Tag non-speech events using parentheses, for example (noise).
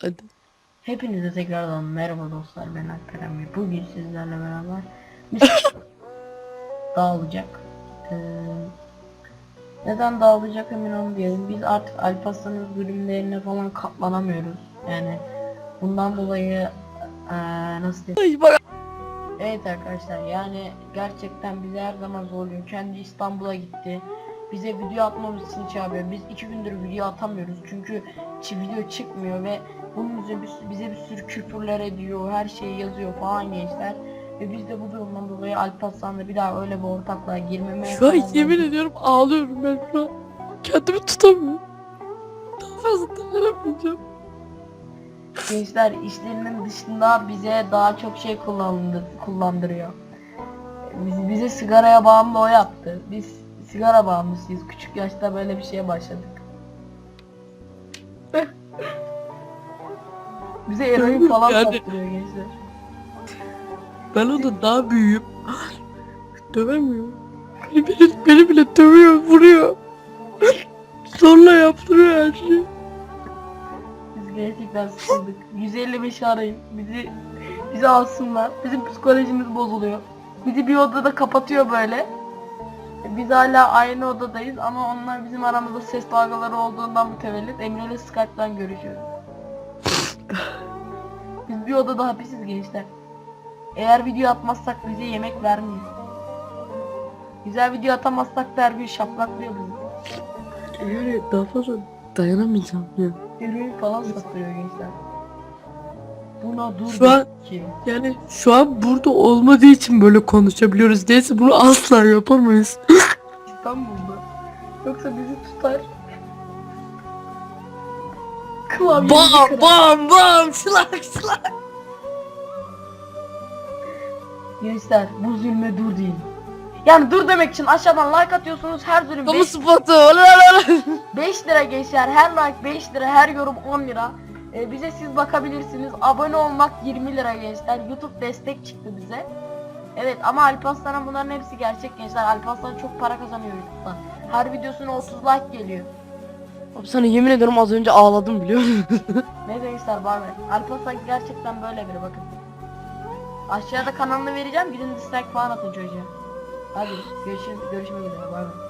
Hadi. Hepinize tekrardan merhaba dostlar ben Alperen bugün sizlerle beraber bir (laughs) dağılacak. Ee, neden dağılacak emin olmayalım. Biz artık Alparslan'ın bölümlerine falan katlanamıyoruz. Yani bundan dolayı ee, nasıl diyeyim? Evet arkadaşlar yani gerçekten bizi her zaman zorluyor. Kendi İstanbul'a gitti. Bize video atmamız için çağırıyor. Biz iki gündür video atamıyoruz çünkü video çıkmıyor ve bunun üzerine bize bir sürü küfürler ediyor, her şeyi yazıyor falan gençler. Ve biz de bu durumdan dolayı Alparslan'la bir daha öyle bir ortaklığa girmemeye Şu an yemin ediyorum ağlıyorum ben şu an. Kendimi tutamıyorum. Daha fazla dayanamayacağım. Gençler işlerinin dışında bize daha çok şey kullandı, kullandırıyor. Biz, bize sigaraya bağımlı o yaptı. Biz sigara bağımlısıyız. Küçük yaşta böyle bir şeye başladık. (laughs) bize eroin falan Yani- sattırıyor gençler. Ben onda daha büyüğüm. (gasps) Dövemiyorum. Beni, beni, beni bile dövüyor, vuruyor. (laughs) Zorla yaptırıyor her şeyi. Biz gerçekten sıkıldık. 155 arayın. Bizi bizi alsınlar. Bizim psikolojimiz bozuluyor. Bizi bir odada kapatıyor böyle. Biz hala aynı odadayız ama onlar bizim aramızda ses dalgaları olduğundan mütevellit Emre ile Skype'dan görüşüyoruz. (laughs) Biz bir odada hapisiz gençler. Eğer video atmazsak bize yemek vermiyor. Güzel video atamazsak da her gün şaplaklıyor bizi. Yani daha fazla dayanamayacağım ya. Eroin falan sattırıyor gençler. Buna dur Şu an- ki. Yani şu an burada olmadığı için böyle konuşabiliyoruz. Neyse bunu asla yapamayız. (laughs) İstanbul'da. Yoksa bizi tutar. Klavye bam bam bam şılak şılak. Gençler bu zulme dur deyin. Yani dur demek için aşağıdan like atıyorsunuz her zulüm Kamu 5, spotu. Lalalala. 5 lira gençler her like 5 lira her yorum 10 lira. Ee, bize siz bakabilirsiniz. Abone olmak 20 lira gençler. YouTube destek çıktı bize. Evet ama Alparslan'ın bunların hepsi gerçek gençler. Alparslan çok para kazanıyor YouTube'dan. Her videosuna 30 like geliyor. Abi sana yemin ediyorum az önce ağladım biliyor musun? (laughs) Neyse gençler bay bay. Alparslan gerçekten böyle biri bakın. Aşağıda kanalını vereceğim. Gidin dislike falan atın çocuğa. Hadi görüşürüz. Görüşmek üzere bay bay.